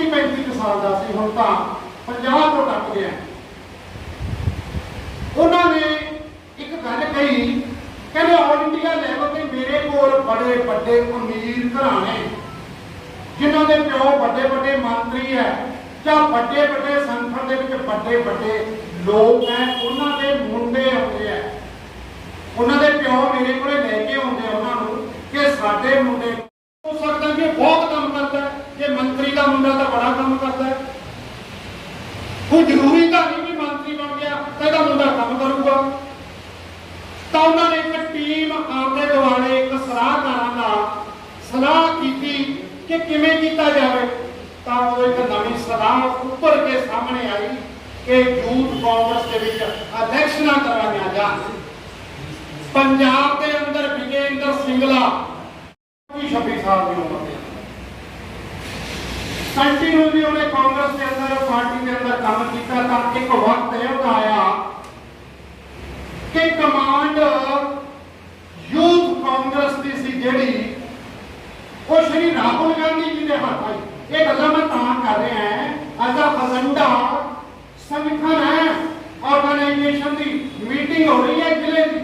34 35 ਸਾਲ ਦਾ ਸੀ, ਹੁਣ ਤਾਂ 50 ਤੋਂ ਟੱਪ ਗਿਆ। ਉਹਨਾਂ ਨੇ ਇੱਕ ਗੱਲ ਕਹੀ, ਕਹਿੰਦੇ ਆਲ ਇੰਡੀਆ ਲੈਵਲ ਤੇ ਮੇਰੇ ਕੋਲ ਬੜੇ ਵੱਡੇ ਅਮੀਰ ਘਰਾਣੇ, ਜਿਨ੍ਹਾਂ ਦੇ ਪਿਓ ਵੱਡੇ ਵੱਡੇ ਮੰਤਰੀ ਹੈ, ਜਾਂ ਵੱਡੇ ਵੱਡੇ ਸੰਗਠਨ ਦੇ ਵਿੱਚ ਵੱਡੇ ਵੱਡੇ ਲੋਕ ਹੈ, ਉਹਨਾਂ ਦੇ ਮੁੰਡੇ ਆਉਂਦੇ ਆ ਉਹਨਾਂ ਦੇ ਪਿਓ ਮੇਰੇ ਕੋਲੇ ਲੈ ਕੇ ਆਉਂਦੇ ਆ ਉਹਨਾਂ ਨੂੰ ਕਿ ਸਾਡੇ ਮੁੰਡੇ ਹੋ ਸਕਦਾ ਕਿ ਬਹੁਤ ਕੰਮ ਕਰਦਾ ਹੈ ਜੇ ਮੰਤਰੀ ਦਾ ਮੁੰਡਾ ਤਾਂ ਬੜਾ ਕੰਮ ਕਰਦਾ ਹੈ। ਕੋਈ ਜ਼ਰੂਰੀ ਤਾਂ ਨਹੀਂ ਕਿ ਮੰਤਰੀ ਬਣ ਗਿਆ, ਤਾਂ ਇਹਦਾ ਮੁੰਡਾ ਕੰਮ ਕਰੂਗਾ। ਤਾਂ ਉਹਨਾਂ ਨੇ ਇੱਕ ਟੀਮ ਆਪਦੇ ਦੁਆਲੇ, ਇੱਕ ਸਲਾਹਕਾਰਾਂ ਦਾ ਸਲਾਹ ਕੀਤੀ ਕਿ ਕਿਵੇਂ ਕੀਤਾ ਜਾਵੇ। ਤਾਂ ਉਹ ਇੱਕ ਨਵੀਂ ਸਲਾਹ ਉੱਪਰ ਕੇ ਸਾਹਮਣੇ ਆਈ ਕਿ ਯੂਥ ਕਾਂਗਰਸ ਦੇ ਵਿੱਚ ਇਲੈਕਸ਼ਨਾਂ ਕਰਵਾਈਆਂ ਜਾਣ। ਪੰਜਾਬ ਦੇ ਅੰਦਰ ਵਿਜੇਂਦਰ ਸਿੰਗਲਾ 26 ਸਾਲ ਦੀ ਉਮਰ ਦੇ ਕੰਟੀਨਿਊਲੀ ਉਹਨੇ ਕਾਂਗਰਸ ਦੇ ਅੰਦਰ, ਪਾਰਟੀ ਦੇ ਅੰਦਰ ਕੰਮ ਕੀਤਾ ਤਾਂ ਇੱਕ ਵਕਤ ਇਹ ਆਇਆ ਕਿ ਕਮਾਂਡ ਯੂਥ ਕਾਂਗਰਸ ਦੀ ਸੀ ਜਿਹੜੀ, ਉਹ ਸ਼੍ਰੀ ਰਾਹੁਲ ਗਾਂਧੀ ਜੀ ਦੇ ਹੱਥ ਆਈ। ਇਹ ਗੱਲਾਂ ਮੈਂ ਤਾਂ ਕਰ ਰਿਹਾ ਹਾਂ, ਅਜਾ ਦਾ ਫਜ਼ੰਡਾ ਸੰਗਠਨ ਹੈ ਆਰਗੇਨਾਈਜੇਸ਼ਨ ਦੀ ਮੀਟਿੰਗ ਹੋ ਰਹੀ ਹੈ ਜ਼ਿਲ੍ਹੇ ਦੀ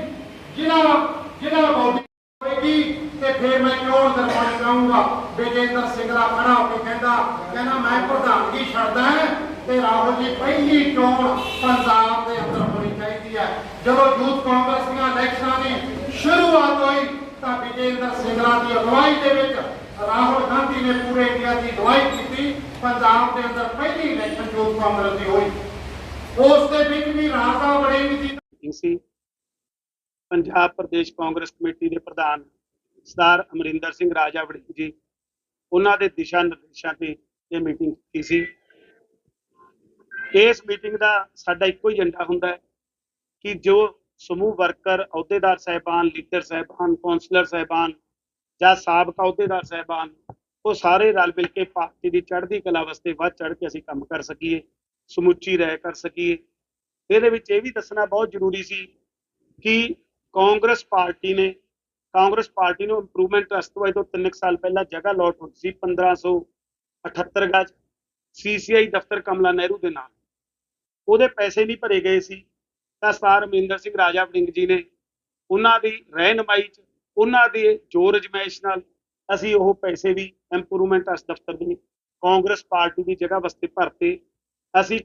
ਜ਼ਿਲ੍ਹਾ ਜ਼ਿਲ੍ਹਾ ਬੋਡੀ ਹੋਏਗੀ ਤੇ ਫਿਰ ਮੈਂ ਚੋਣ ਦਰਬਾਰ ਕਰਾਂਗਾ ਵਿਜੇਂਦਰ ਸਿੰਘਲਾ ਖੜਾ ਹੋ ਕੇ ਕਹਿੰਦਾ ਕਹਿੰਦਾ ਮੈਂ ਪ੍ਰਧਾਨਗੀ ਛੱਡਦਾ ਹਾਂ ਤੇ ਰਾਹੁਲ ਜੀ ਪਹਿਲੀ ਚੋਣ ਪੰਜਾਬ ਦੇ ਅੰਦਰ ਹੋਣੀ ਚਾਹੀਦੀ ਹੈ ਜਦੋਂ ਯੂਥ ਕਾਂਗਰਸ ਦੀਆਂ ਇਲੈਕਸ਼ਨਾਂ ਦੀ ਸ਼ੁਰੂਆਤ ਹੋਈ ਤਾਂ ਵਿਜੇਂਦਰ ਸਿੰਘਲਾ ਦੀ ਅਗਵਾਈ ਦੇ ਵਿੱਚ ਰਾਹੁਲ ਗਾਂਧੀ ਨੇ ਪੂਰੇ ਇੰਡੀਆ ਦੀ ਅਗਵਾਈ ਕੀਤੀ। ਪੰਜਾਬ ਦੇ ਅੰਦਰ ਪਹਿਲੀ ਇਲੈਕਸ਼ਨ ਯੂਥ ਕਾਂਗਰਸ ਦੀ ਹੋਈ। ਉਸ ਦੇ ਵਿੱਚ ਵੀ ਰਾਜਾ ਵੜਿੰਗ ਜੀ ਸੀ। ਪੰਜਾਬ ਪ੍ਰਦੇਸ਼ ਕਾਂਗਰਸ ਕਮੇਟੀ ਦੇ ਪ੍ਰਧਾਨ ਸਰਦਾਰ ਅਮਰਿੰਦਰ ਸਿੰਘ ਰਾਜਾ ਵੜਿੰਗ ਜੀ। ਉਹਨਾਂ ਦੇ ਦਿਸ਼ਾ ਨਿਰਦੇਸ਼ਾਂ ਤੇ ਇਹ ਮੀਟਿੰਗ ਕੀਤੀ ਸੀ। ਇਸ ਮੀਟਿੰਗ ਦਾ ਸਾਡਾ ਇੱਕੋ ਹੀ ਏਜੰਡਾ ਹੁੰਦਾ ਹੈ ਕਿ ਜੋ ਸਮੂਹ ਵਰਕਰ, ਅਹੁਦੇਦਾਰ ਸਹਿਬਾਨ, ਲੀਡਰ ਸਹਿਬਾਨ, ਕੌਂਸਲਰ ਸਹਿਬਾਨ ਜਾਂ ਸਾਬਕਾ ਅਹੁਦੇਦਾਰ ਸਹਿਬਾਨ, ਉਹ ਸਾਰੇ ਰਲ ਮਿਲ ਕੇ ਪਾਰਟੀ ਦੀ ਚੜ੍ਹਦੀ ਕਲਾ ਵਾਸਤੇ ਵੱਧ ਚੜ੍ਹ ਕੇ ਅਸੀਂ ਕੰਮ ਕਰ ਸਕੀਏ, ਸਮੁੱਚੀ ਰਹਿ ਕਰ ਸਕੀਏ। ਇਹਦੇ ਵਿੱਚ ਇਹ ਵੀ ਦੱਸਣਾ ਬਹੁਤ ਜ਼ਰੂਰੀ ਸੀ ਕਿ ਕਾਂਗਰਸ ਪਾਰਟੀ ਨੇ, ਕਾਂਗਰਸ ਪਾਰਟੀ ਨੂੰ ਇੰਪਰੂਵਮੈਂਟ ਟਰਸਟ ਵਾਈ ਤੋਂ 3 ਸਾਲ ਪਹਿਲਾਂ ਜਗ੍ਹਾ ਲੋਟ ਹੋਈ ਸੀ 1578 ਗਜ ਸੀਸੀਆਈ ਦਫ਼ਤਰ ਕਮਲਾ ਨਹਿਰੂ ਦੇ ਨਾਲ। ਉਹਦੇ ਪੈਸੇ ਨਹੀਂ ਭਰੇ ਗਏ ਸੀ। ਤਾਂ ਸਰਦਾਰ ਅਮਰਿੰਦਰ ਸਿੰਘ, ਰਾਜਾ ਵੜਿੰਗ ਜੀ ਨੇ ਉਹਨਾਂ ਦੀ ਰਹਿਨਮਾਈ ਚ, ਉਹਨਾਂ ਦੇ ਜੋਰ ਅਜਮਾਇਸ਼ ਨਾਲ ਅਸੀਂ ਉਹ ਪੈਸੇ ਵੀ ਇੰਪਰੂਵਮੈਂਟ ਟਰਸਟ ਦਫ਼ਤਰ ਦੀ ਕਾਂਗਰਸ ਪਾਰਟੀ ਦੀ ਜਗ੍ਹਾ ਵਾਸਤੇ ਭਰਤੇ। ਅਸੀਂ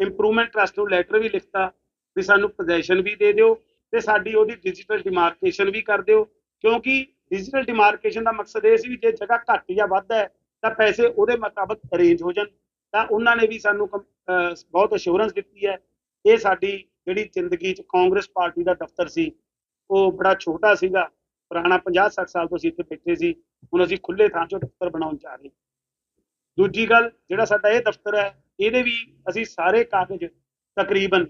ਇੰਪਰੂਵਮੈਂਟ ਟਰਸਟ ਨੂੰ ਲੈਟਰ ਵੀ ਲਿਖਤਾ ਵੀ ਸਾਨੂੰ ਪੋਜੀਸ਼ਨ ਵੀ ਦੇ ਦਿਓ ਤੇ ਸਾਡੀ ਉਹਦੀ ਡਿਜੀਟਲ ਡਿਮਾਰਕੇਸ਼ਨ ਵੀ ਕਰ ਦਿਓ। ਕਿਉਂਕਿ ਡਿਜੀਟਲ ਡਿਮਾਰਕੇਸ਼ਨ ਦਾ ਮਕਸਦ ਇਹ ਸੀ ਵੀ ਜੇ ਜਗ੍ਹਾ ਘੱਟ ਜਾਂ ਵੱਧ ਹੈ, ਤਾਂ ਪੈਸੇ ਉਹਦੇ ਮੁਤਾਬਕ ਅਰੇਂਜ ਹੋ ਜਾਣ। ਤਾਂ ਉਹਨਾਂ ਨੇ ਵੀ ਸਾਨੂੰ ਕੰ- ਬਹੁਤ ਅਸ਼ੋਰੈਂਸ ਦਿੱਤੀ ਹੈ, ਇਹ ਸਾਡੀ ਜਿਹੜੀ ਜ਼ਿੰਦਗੀ 'ਚ ਕਾਂਗਰਸ ਪਾਰਟੀ ਦਾ ਦਫ਼ਤਰ ਸੀ, ਉਹ ਬੜਾ ਛੋਟਾ ਸੀਗਾ, ਪੁਰਾਣਾ 50 60 ਸਾਲ ਤੋਂ ਅਸੀਂ ਇੱਥੇ ਬੈਠੇ ਸੀ, ਹੁਣ ਅਸੀਂ ਖੁੱਲੇ ਥਾਂ 'ਚੋਂ ਦਫ਼ਤਰ ਬਣਾਉਣ ਜਾ ਰਹੇ ਦੂਜੀ ਗੱਲ, ਜਿਹੜਾ ਸਾਡਾ ਇਹ ਦਫ਼ਤਰ ਹੈ, ਇਹਦੇ ਵੀ ਅਸੀਂ ਸਾਰੇ ਕਾਗਜ਼ ਤਕਰੀਬਨ,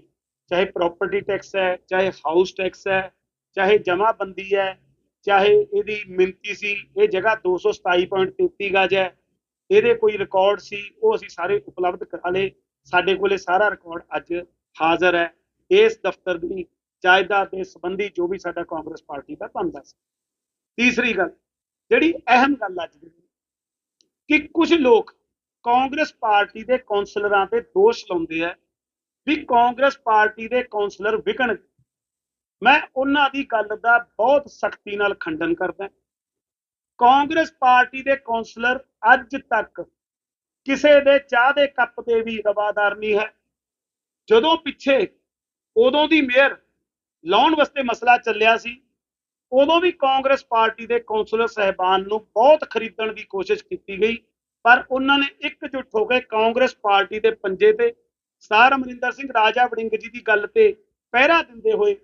ਚਾਹੇ ਪ੍ਰਾਪਰਟੀ ਟੈਕਸ ਹੈ, ਚਾਹੇ ਹਾਊਸ ਟੈਕਸ ਹੈ, ਚਾਹੇ ਜਮਾਬੰਦੀ ਹੈ, ਚਾਹੇ ਇਹਦੀ ਮਿੰਤੀ ਸੀ, ਇਹ ਜਗ੍ਹਾ 227.33 ਗਜ ਹੈ, ਇਹਦੇ ਕੋਈ ਰਿਕਾਰਡ ਸੀ, ਉਹ ਅਸੀਂ ਸਾਰੇ ਉਪਲਬਧ ਕਰਾ ਲਏ। ਸਾਡੇ ਕੋਲੇ ਸਾਰਾ ਰਿਕਾਰਡ ਅੱਜ ਹਾਜ਼ਰ ਹੈ। ਇਸ ਦਫ਼ਤਰ ਦੀ ਜਾਇਦਾਦ ਦੇ ਸੰਬੰਧੀ ਜੋ ਵੀ ਸਾਡਾ ਕਾਂਗਰਸ ਪਾਰਟੀ ਦਾ ਬਣਦਾ ਸੀ ਤੀਸਰੀ ਗੱਲ, ਜਿਹੜੀ ਅਹਿਮ ਗੱਲ ਅੱਜ ਦੀ ਕਿ ਕੁਝ ਲੋਕ ਕਾਂਗਰਸ ਪਾਰਟੀ ਦੇ ਕੌਂਸਲਰਾਂ ਤੇ ਦੋਸ਼ ਲਾਉਂਦੇ ਆ ਵੀ ਕਾਂਗਰਸ ਪਾਰਟੀ ਦੇ ਕੌਂਸਲਰ ਵਿਕਣ। ਮੈਂ ਉਹਨਾਂ ਦੀ ਗੱਲ ਦਾ ਬਹੁਤ ਸਖਤੀ ਨਾਲ ਖੰਡਨ ਕਰਦਾ। ਕਾਂਗਰਸ ਪਾਰਟੀ ਦੇ ਕੌਂਸਲਰ ਅੱਜ ਤੱਕ ਕਿਸੇ ਦੇ ਚਾਹ ਦੇ ਕੱਪ ਤੇ ਵੀ ਰਵਾਦਾਰ ਨਹੀਂ ਹੈ। ਜਦੋਂ ਪਿੱਛੇ ਉਦੋਂ ਦੀ ਮੇਅਰ ਲਾਉਣ ਵਾਸਤੇ ਮਸਲਾ ਚੱਲਿਆ ਸੀ। ਉਦੋਂ ਵੀ ਕਾਂਗਰਸ ਪਾਰਟੀ ਦੇ ਕੌਂਸਲਰ ਸਹਿਬਾਨ ਨੂੰ ਬਹੁਤ ਖਰੀਦਣ ਦੀ ਕੋਸ਼ਿਸ਼ ਕੀਤੀ ਗਈ, ਪਰ ਉਹਨਾਂ ਨੇ ਇਕਜੁੱਟ ਹੋ ਕੇ ਕਾਂਗਰਸ ਪਾਰਟੀ ਦੇ ਪੰਜੇ ਤੇ ਸਰ ਅਮਰਿੰਦਰ ਸਿੰਘ, ਰਾਜਾ ਵੜਿੰਗ ਜੀ ਦੀ ਗੱਲ ਤੇ ਪਹਿਰਾ ਦਿੰਦੇ ਹੋਏ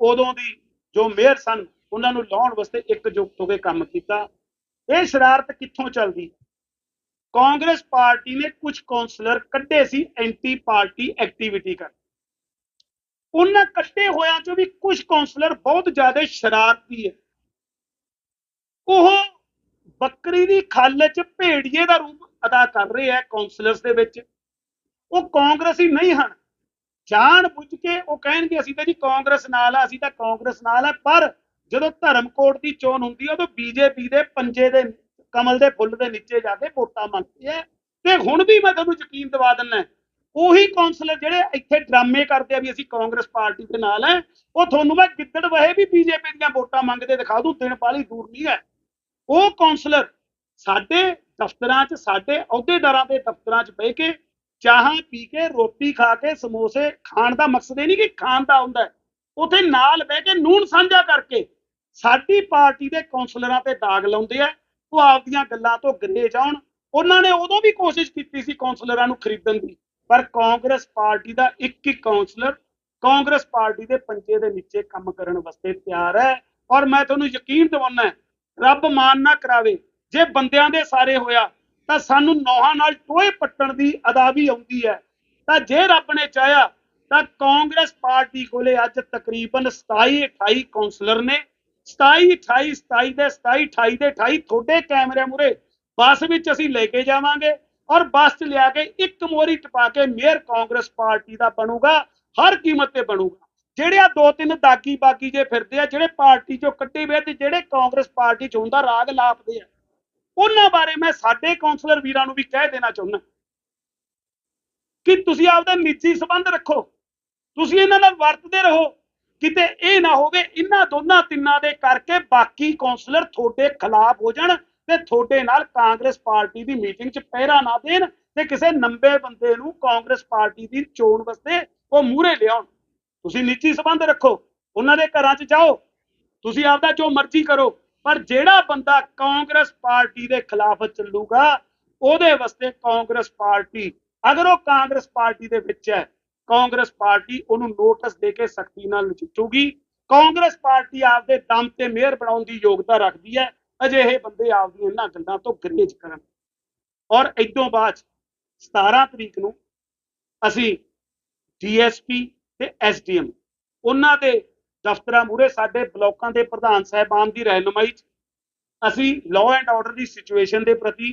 ਉਦੋਂ ਦੀ ਜੋ ਮੇਅਰ ਸਨ, ਉਹਨਾਂ ਨੂੰ ਲਾਉਣ ਵਾਸਤੇ ਇਕਜੁੱਟ ਹੋ ਕੇ ਕੰਮ ਕੀਤਾ। ਇਹ ਸ਼ਰਾਰਤ ਕਿੱਥੋਂ ਚੱਲਦੀ? ਕਾਂਗਰਸ ਪਾਰਟੀ ਨੇ ਕੁਝ ਕਾਉਂਸਲਰ ਕੱਢੇ ਸੀ, ਐਂਟੀ ਪਾਰਟੀ ਐਕਟੀਵਿਟੀ ਕਰ ਉਹਨਾਂ ਕੱਟੇ ਹੋਇਆਂ ਚੋਂ ਵੀ ਕੁਝ ਕਾਉਂਸਲਰ ਬਹੁਤ ਜ਼ਿਆਦਾ ਸ਼ਰਾਰਤੀ ਹੈ। ਉਹ ਬੱਕਰੀ ਦੀ ਖੱਲ 'ਚ ਭੇੜੀਏ ਦਾ ਰੂਪ ਅਦਾ ਕਰ ਰਹੇ ਹੈ ਕਾਉਂਸਲਰਸ ਦੇ ਵਿੱਚ। ਉਹ ਕਾਂਗਰਸੀ ਨਹੀਂ ਹਨ। ਜਾਣ ਬੁੱਝ ਕੇ ਉਹ ਕਹਿਣਗੇ, ਅਸੀਂ ਤਾਂ ਜੀ ਕਾਂਗਰਸ ਨਾਲ ਆ, ਅਸੀਂ ਤਾਂ ਕਾਂਗਰਸ ਨਾਲ ਆ, ਪਰ ਜਦੋਂ ਧਰਮਕੋਟ ਦੀ ਚੋਣ ਹੁੰਦੀ ਹੈ ਉਦੋਂ ਬੀਜੇਪੀ ਦੇ ਪੰਜੇ ਦੇ ਕਮਲ ਦੇ ਫੁੱਲ ਦੇ ਨੀਚੇ ਜਾ ਕੇ ਵੋਟਾਂ ਮੰਗਦੇ ਆ। ਤੇ ਹੁਣ ਵੀ ਮੈਂ ਤੁਹਾਨੂੰ ਯਕੀਨ ਦਿਵਾ ਦਿੰਦਾ ਉਹੀ ਕਾਉਂਸਲਰ ਜਿਹੜੇ ਇੱਥੇ ਡਰਾਮੇ ਕਰਦੇ ਆ ਵੀ ਅਸੀਂ ਕਾਂਗਰਸ ਪਾਰਟੀ ਦੇ ਨਾਲ ਹੈ ਉਹ ਤੁਹਾਨੂੰ ਮੈਂ ਗਿੱਦੜ ਵਹੇ ਵੀ ਬੀਜੇਪੀ ਦੀਆਂ ਵੋਟਾਂ ਮੰਗਦੇ ਦਿਖਾ ਦੂੰ, ਦਿਨ ਪਾਲੀ ਦੂਰ ਨਹੀਂ ਹੈ। ਉਹ ਕਾਉਂਸਲਰ ਸਾਡੇ ਦਫ਼ਤਰਾਂ 'ਚ, ਸਾਡੇ ਅਹੁਦੇਦਾਰਾਂ ਦੇ ਦਫ਼ਤਰਾਂ 'ਚ ਬਹਿ ਕੇ ਚਾਹਾਂ ਪੀ ਕੇ, ਰੋਟੀ ਖਾ ਕੇ, ਸਮੋਸੇ ਖਾਣ ਦਾ ਮਕਸਦ ਇਹ ਨਹੀਂ ਕਿ ਖਾਣ ਦਾ ਹੁੰਦਾ ਹੈ। ਉੱਥੇ ਨਾਲ ਬਹਿ ਕੇ ਨੂਨ ਸਾਂਝਾ ਕਰਕੇ ਸਾਡੀ ਪਾਰਟੀ ਦੇ ਕਾਉਂਸਲਰਾਂ ਤੇ ਦਾਗ ਲਾਉਂਦੇ ਆ, ਉਹ ਆਪਦੀਆਂ ਗੱਲਾਂ ਤੋਂ ਗਰੇਜ ਆਉਣ ਉਹਨਾਂ ਨੇ ਉਦੋਂ ਵੀ ਕੋਸ਼ਿਸ਼ ਕੀਤੀ ਸੀ ਕਾਉਂਸਲਰਾਂ ਨੂੰ ਖਰੀਦਣ ਦੀ। ਪਰ ਕਾਂਗਰਸ ਪਾਰਟੀ ਦਾ ਇੱਕ ਇੱਕ ਕਾਉਂਸਲਰ ਕਾਂਗਰਸ ਪਾਰਟੀ ਦੇ ਪੰਜੇ ਦੇ ਨੀਚੇ ਕੰਮ ਕਰਨ ਵਾਸਤੇ ਤਿਆਰ ਹੈ। ਔਰ ਮੈਂ ਤੁਹਾਨੂੰ ਯਕੀਨ ਦਿਵਾਉਣਾ ਰੱਬ ਮਾਨ ਨਾ ਕਰਾਵੇ। ਜੇ ਬੰਦਿਆਂ ਦੇ ਸਾਰੇ ਹੋਇਆ, ਤਾਂ ਸਾਨੂੰ ਨੌਹਾਂ ਨਾਲ ਟੋਏ ਪੱਟਣ ਦੀ ਅਦਾ ਵੀ ਆਉਂਦੀ ਹੈ। ਤਾਂ ਜੇ ਰੱਬ ਨੇ ਚਾਹਿਆ, ਤਾਂ ਕਾਂਗਰਸ ਪਾਰਟੀ ਕੋਲੇ ਅੱਜ ਤਕਰੀਬਨ 27 28 ਕਾਉਂਸਲਰ ਨੇ। 27 28 27 ਦੇ 27 28 ਦੇ 28 ਤੁਹਾਡੇ ਕੈਮਰੇ ਮੂਰੇ ਬੱਸ ਵਿੱਚ ਅਸੀਂ ਲੈ ਕੇ ਜਾਵਾਂਗੇ। ਔਰ ਬੱਸ 'ਚ ਲਿਆ ਕੇ ਇੱਕ ਮੋਰੀ ਟਪਾ ਕੇ ਮੇਅਰ ਕਾਂਗਰਸ ਪਾਰਟੀ ਦਾ ਬਣੂਗਾ, ਹਰ ਕੀਮਤ ਤੇ ਬਣੂਗਾ। ਜਿਹੜੇ ਆ ਦੋ ਤਿੰਨ ਦਾਗੀ ਬਾਗੀ ਜੇ ਫਿਰਦੇ ਆ, ਜਿਹੜੇ ਪਾਰਟੀ ਚੋਂ ਕੱਢੇ ਹੋਏ ਤੇ ਜਿਹੜੇ ਕਾਂਗਰਸ ਪਾਰਟੀ ਚ ਹੁੰਦਾ ਰਾਗ ਲਾਪਦੇ ਆ, ਉਹਨਾਂ ਬਾਰੇ ਮੈਂ ਸਾਡੇ ਕਾਉਂਸਲਰ ਵੀਰਾਂ ਨੂੰ ਵੀ ਕਹਿ ਦੇਣਾ ਚਾਹੁੰਦਾ। ਕਿ ਤੁਸੀਂ ਆਪਦਾ ਨਿੱਜੀ ਸੰਬੰਧ ਰੱਖੋ, ਤੁਸੀਂ ਇਹਨਾਂ ਨਾਲ ਵਰਤਦੇ ਰਹੋ, ਕਿਤੇ ਇਹ ਨਾ ਹੋਵੇ ਇਹਨਾਂ ਦੋਨਾਂ ਤਿੰਨਾਂ ਦੇ ਕਰਕੇ ਬਾਕੀ ਕਾਉਂਸਲਰ ਤੁਹਾਡੇ ਖਿਲਾਫ ਹੋ ਜਾਣ ਤੇ ਤੁਹਾਡੇ ਨਾਲ ਕਾਂਗਰਸ ਪਾਰਟੀ ਦੀ ਮੀਟਿੰਗ 'ਚ ਪਹਿਰਾ ਨਾ ਦੇਣ ਤੇ ਕਿਸੇ ਨੰਬੇ ਬੰਦੇ ਨੂੰ ਕਾਂਗਰਸ ਪਾਰਟੀ ਦੀ ਚੋਣ ਵਾਸਤੇ ਉਹ ਮੂਹਰੇ ਲਿਆਉਣ। ਤੁਸੀਂ ਨਿੱਜੀ ਸੰਬੰਧ ਰੱਖੋ, ਉਹਨਾਂ ਦੇ ਘਰਾਂ 'ਚ ਜਾਓ, ਤੁਸੀਂ ਆਪਦਾ ਜੋ ਮਰਜ਼ੀ ਕਰੋ, ਪਰ ਜਿਹੜਾ ਬੰਦਾ ਕਾਂਗਰਸ ਪਾਰਟੀ ਦੇ ਖਿਲਾਫ ਚੱਲੂਗਾ, ਉਹਦੇ ਵਾਸਤੇ ਕਾਂਗਰਸ ਪਾਰਟੀ, ਅਗਰ ਉਹ ਕਾਂਗਰਸ ਪਾਰਟੀ ਦੇ ਵਿੱਚ ਹੈ, ਕਾਂਗਰਸ ਪਾਰਟੀ ਉਹਨੂੰ ਨੋਟਿਸ ਦੇ ਕੇ ਸਖਤੀ ਨਾਲ ਨਚਿੱਠੂਗੀ ਕਾਂਗਰਸ ਪਾਰਟੀ ਆਪਦੇ ਦਮ ਤੇ ਮੇਅਰ ਬਣਾਉਣ ਦੀ ਯੋਗਤਾ ਰੱਖਦੀ ਹੈ ਅਜਿਹੇ ਬੰਦੇ ਆਪਦੀਆਂ ਇਹਨਾਂ ਗੱਲਾਂ ਤੋਂ ਗਰੇਜ ਕਰਨ। ਔਰ ਇਦੋਂ ਬਾਅਦ 17 ਤਰੀਕ ਨੂੰ ਅਸੀਂ ਡੀਐਸਪੀ ਤੇ ਐਸਡੀਐਮ ਉਹਨਾਂ ਦੇ ਦਫ਼ਤਰਾਂ ਮੂਹਰੇ ਸਾਡੇ ਬਲਾਕਾਂ ਦੇ ਪ੍ਰਧਾਨ ਸਾਹਿਬਾਨ ਦੀ ਰਹਿਨੁਮਾਈ 'ਚ ਅਸੀਂ ਲਾਅ ਐਂਡ ਆਰਡਰ ਦੀ ਸਿਚੁਏਸ਼ਨ ਦੇ ਪ੍ਰਤੀ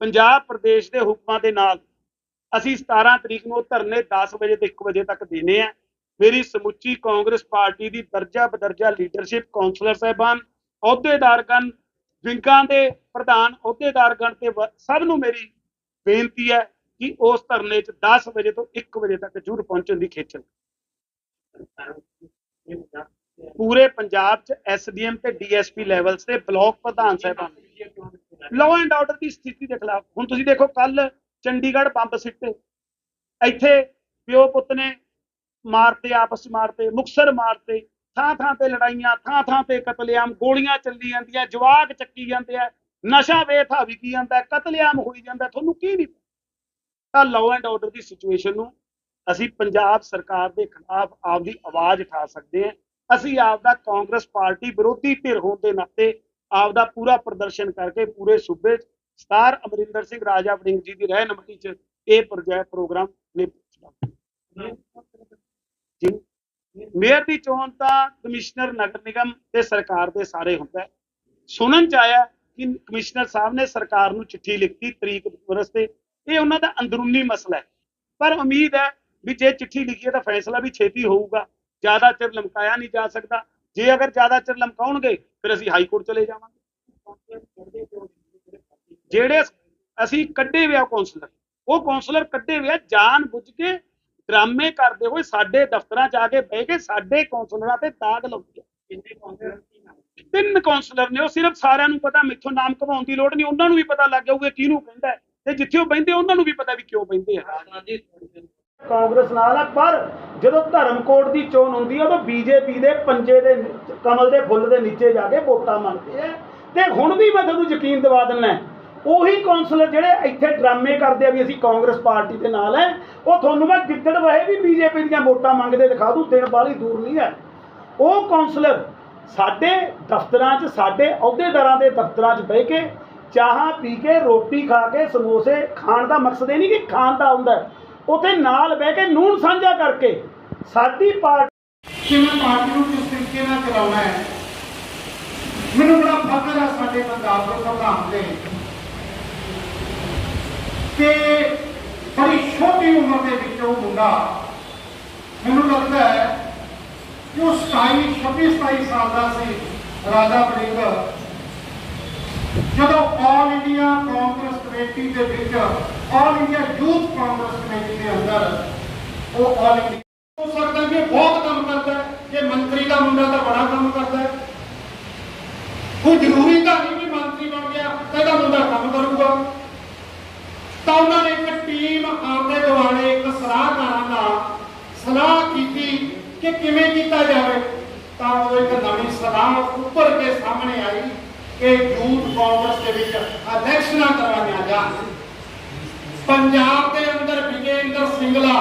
ਪੰਜਾਬ ਪ੍ਰਦੇਸ਼ ਦੇ ਹੁਕਮਾਂ ਦੇ ਨਾਲ ਅਸੀਂ 17 ਤਰੀਕ ਨੂੰ ਉਹ ਧਰਨੇ 10 ਵਜੇ ਤੋਂ 1 ਵਜੇ ਤੱਕ ਦੇਣੇ ਆ। ਮੇਰੀ ਸਮੁੱਚੀ ਕਾਂਗਰਸ ਪਾਰਟੀ ਦੀ ਦਰਜਾ ਬਦਰਜਾ ਲੀਡਰਸ਼ਿਪ ਕਾਉਂਸਲਰ ਸਾਹਿਬਾਨ ਅਹੁਦੇਦਾਰਗਣ ਵਿੰਗਾਂ ਦੇ ਪ੍ਰਧਾਨ ਅਹੁਦੇਦਾਰਗਣ ਤੇ ਸਭ ਨੂੰ ਮੇਰੀ ਬੇਨਤੀ ਹੈ ਕਿ ਉਸ ਧਰਨੇ 'ਚ 10 ਵਜੇ ਤੋਂ 1 ਵਜੇ ਤੱਕ ਜ਼ਰੂਰ ਪਹੁੰਚਣ ਦੀ ਖੇਚਲ ਪੂਰੇ ਪੰਜਾਬ 'ਚ ਐਸਡੀਐਮ ਤੇ ਡੀਐਸਪੀ ਲੈਵਲਸ ਤੇ ਬਲਾਕ ਪ੍ਰਧਾਨ ਸਾਹਿਬਾਨ ਲਾਅ ਐਂਡ ਆਰਡਰ ਦੀ ਸਥਿਤੀ ਦੇ ਖਿਲਾਫ। ਹੁਣ ਤੁਸੀਂ ਦੇਖੋ ਕੱਲ ਚੰਡੀਗੜ੍ਹ ਬੰਬ ਸਿੱਟੇ। ਇੱਥੇ ਪਿਓ ਪੁੱਤ ਨੇ ਮਾਰਤੇ, ਆਪਸ ਮਾਰਤੇ ਮੁਕਸਰ ਮਾਰਤੇ। ਥਾਂ ਥਾਂ ਤੇ ਲੜਾਈਆਂ ਥਾਂ ਥਾਂ ਤੇ ਕਤਲੇਆਮ, ਗੋਲੀਆਂ ਚੱਲੀ ਜਾਂਦੀਆਂ, ਜਵਾਕ ਚੱਕੀ ਜਾਂਦੇ ਆ, ਨਸ਼ਾ ਵੇਥਾ ਵਿਕੀ ਜਾਂਦਾ ਕਤਲੇਆਮ ਹੋਈ ਜਾਂਦਾ ਤੁਹਾਨੂੰ ਕੀ ਨਹੀਂ ਤਾਂ ਲਾਅ ਐਂਡ ਆਰਡਰ ਦੀ ਸਿਚੁਏਸ਼ਨ ਨੂੰ ਅਸੀਂ ਪੰਜਾਬ ਸਰਕਾਰ ਦੇ ਖਿਲਾਫ ਆਪਦੀ ਆਵਾਜ਼ ਉਠਾ ਸਕਦੇ ਹਾਂ। ਅਸੀਂ ਆਪਦਾ ਕਾਂਗਰਸ ਪਾਰਟੀ ਵਿਰੋਧੀ ਧਿਰ ਹੋਣ ਦੇ ਨਾਤੇ ਆਪਦਾ ਪੂਰਾ ਪ੍ਰਦਰਸ਼ਨ ਕਰਕੇ ਪੂਰੇ ਸੂਬੇ 'ਚ ਸਟਾਰ ਅਮਰਿੰਦਰ ਸਿੰਘ, ਰਾਜਾ ਵੜਿੰਗ ਜੀ ਦੀ ਰਹਿਨੁਮਾਈ 'ਚ ਇਹ ਪ੍ਰੋਜੈਕਟ ਪ੍ਰੋਗਰਾਮ ਨਿਪਟਦਾ ਮੇਅਰ ਦੀ ਚੋਣ ਤਾਂ ਕਮਿਸ਼ਨਰ ਨਗਰ ਨਿਗਮ ਤੇ ਸਰਕਾਰ ਦੇ ਸਾਰੇ ਹੁੰਦਾ ਸੁਣਨ ਚ ਆਇਆ ਕਿ ਕਮਿਸ਼ਨਰ ਸਾਹਿਬ ਨੇ ਸਰਕਾਰ ਨੂੰ ਚਿੱਠੀ ਲਿਖਤੀ ਤਰੀਕ ਵਾਸਤੇ ਇਹ ਉਹਨਾਂ ਦਾ ਅੰਦਰੂਨੀ ਮਸਲਾ ਹੈ। ਪਰ ਉਮੀਦ ਹੈ ਵੀ ਜੇ ਚਿੱਠੀ ਲਿਖੀ ਹੈ ਤਾਂ ਫੈਸਲਾ ਵੀ ਛੇਤੀ ਹੋਊਗਾ। ਜ਼ਿਆਦਾ ਚਿਰ ਲਮਕਾਇਆ ਨਹੀਂ ਜਾ ਸਕਦਾ। ਜੇ ਅਗਰ ਜ਼ਿਆਦਾ ਚਿਰ ਲਮਕਾਉਣਗੇ, ਫਿਰ ਅਸੀਂ ਹਾਈ ਕੋਰਟ ਚਲੇ ਜਾਵਾਂਗੇ। ਜਿਹੜੇ ਅਸੀਂ ਕੱਢੇ ਵਿਆ ਕਾਉਂਸਲਰ ਉਹ ਕਾਉਂਸਲਰ ਕੱਢੇ ਵਿਆ ਜਾਣ ਬੁੱਝ ਕੇ ਡਰਾਮੇ ਕਰਦੇ ਹੋਏ ਸਾਡੇ ਦਫ਼ਤਰਾਂ 'ਚ ਆ ਕੇ ਬਹਿ ਕੇ ਸਾਡੇ ਕਾਉਂਸਲਰਾਂ ਤੇ ਦਾਗ ਲਾਉਂਦੇ ਆ। ਤਿੰਨ ਕਾਉਂਸਲਰ ਨੇ, ਉਹ ਸਿਰਫ ਸਾਰਿਆਂ ਨੂੰ ਪਤਾ, ਮੈਥੋਂ ਨਾਮ ਕਮਾਉਣ ਦੀ ਲੋੜ ਨਹੀਂ, ਉਹਨਾਂ ਨੂੰ ਵੀ ਪਤਾ ਲੱਗ ਜਾਊਗਾ ਕਿਹਨੂੰ ਕਹਿੰਦਾ ਤੇ ਜਿੱਥੇ ਉਹ ਬਹਿੰਦੇ, ਉਹਨਾਂ ਨੂੰ ਵੀ ਪਤਾ ਵੀ ਕਿਉਂ ਬਹਿੰਦੇ ਆ। ਕਾਂਗਰਸ ਨਾਲ ਆ, ਪਰ ਜਦੋਂ ਧਰਮਕੋਟ ਦੀ ਚੋਣ ਹੁੰਦੀ ਆ, ਉਦੋਂ ਬੀਜੇਪੀ ਦੇ ਪੰਜੇ ਦੇ ਕਮਲ ਦੇ ਫੁੱਲ ਦੇ ਨੀਚੇ ਜਾ ਕੇ ਵੋਟਾਂ ਮੰਗਦੇ ਆ। ਤੇ ਹੁਣ ਵੀ ਮੈਂ ਤੁਹਾਨੂੰ ਯਕੀਨ ਦਿਵਾ ਦਿੰਦਾ ਉਹੀ ਕਾਉਂਸਲਰ ਜਿਹੜੇ ਇੱਥੇ ਡਰਾਮੇ ਕਰਦੇ ਆ ਵੀ ਅਸੀਂ ਕਾਂਗਰਸ ਪਾਰਟੀ ਦੇ ਨਾਲ ਹੈ ਉਹ ਤੁਹਾਨੂੰ ਮੈਂ ਗਿੱਦੜ ਵਹੇ ਵੀ ਬੀਜੇਪੀ ਦੀਆਂ ਵੋਟਾਂ ਮੰਗਦੇ ਦਿਖਾ ਦੂੰ, ਦਿਨ ਬਾਲੀ ਦੂਰ ਨਹੀਂ ਹੈ ਉਹ ਕਾਉਂਸਲਰ ਸਾਡੇ ਦਫ਼ਤਰਾਂ 'ਚ, ਸਾਡੇ ਅਹੁਦੇਦਾਰਾਂ ਦੇ ਦਫ਼ਤਰਾਂ 'ਚ ਬਹਿ ਕੇ ਚਾਹਾਂ ਪੀ ਕੇ, ਰੋਟੀ ਖਾ ਕੇ, ਸਮੋਸੇ ਖਾਣ ਦਾ ਮਕਸਦ ਇਹ ਨਹੀਂ ਕਿ ਖਾਣ ਦਾ ਹੁੰਦਾ ਹੈ। ਉੱਥੇ ਨਾਲ ਬਹਿ ਕੇ ਨੂਨ ਸਾਂਝਾ ਕਰਕੇ ਸਾਡੀ ਪਾਰਟੀ ਕਿਵੇਂ ਪਾਰਟੀ ਨੂੰ ਕਿਸ ਤਰੀਕੇ ਨਾਲ ਚਲਾਉਣਾ ਹੈ ਮੈਨੂੰ ਬੜਾ ਫਖਰ ਹੈ ਸਾਡੇ ਪੰਜਾਬ ਦੇ ਪ੍ਰਧਾਨ ਤੇ ਕਿ ਬੜੀ ਛੋਟੀ ਉਮਰ ਦੇ ਵਿੱਚ ਉਹ ਮੁੰਡਾ ਮੈਨੂੰ ਲੱਗਦਾ ਹੈ ਕਿ ਉਹ 27 26 27 ਸਾਲ ਦਾ ਸੀ, ਰਾਜਾ ਵੜਿੰਗ। ਜਦੋਂ ਆਲ ਇੰਡੀਆ ਕਾਂਗਰਸ ਕਮੇਟੀ ਦੇ ਵਿੱਚ all India youth Congress committee ਦੇ ਅੰਦਰ ਉਹ ਆਲ ਇੰਡੀਆ ਹੋ ਸਕਦਾ ਕਿ ਬਹੁਤ ਕੰਮ ਕਰਦਾ ਹੈ ਕਿ ਮੰਤਰੀ ਦਾ ਮੁੰਡਾ ਤਾਂ ਬੜਾ ਕੰਮ ਕਰਦਾ ਹੈ। ਕੋਈ ਜ਼ਰੂਰੀ ਤਾਂ ਨਹੀਂ ਵੀ ਮੰਤਰੀ ਬਣ ਗਿਆ ਤਾਂ ਇਹਦਾ ਮੁੰਡਾ ਕੰਮ ਕਰੂਗਾ ਤਾਂ ਉਹਨਾਂ ਨੇ ਇੱਕ ਟੀਮ ਆਪਦੇ ਦੁਆਲੇ, ਇੱਕ ਸਲਾਹਕਾਰਾਂ ਨਾਲ ਸਲਾਹ ਕੀਤੀ ਕਿ ਕਿਵੇਂ ਕੀਤਾ ਜਾਵੇ। ਤਾਂ ਉਹ ਇੱਕ ਨਵੀਂ ਸਲਾਹ ਉੱਪਰ ਕੇ ਸਾਹਮਣੇ ਆਈ ਕਿ ਯੂਥ ਕਾਂਗਰਸ ਦੇ ਵਿੱਚ ਇਲੈਕਸ਼ਨਾਂ ਕਰਵਾਈਆਂ ਜਾਣ। ਪੰਜਾਬ ਦੇ ਅੰਦਰ ਵਿਜੇਂਦਰ ਸਿੰਗਲਾ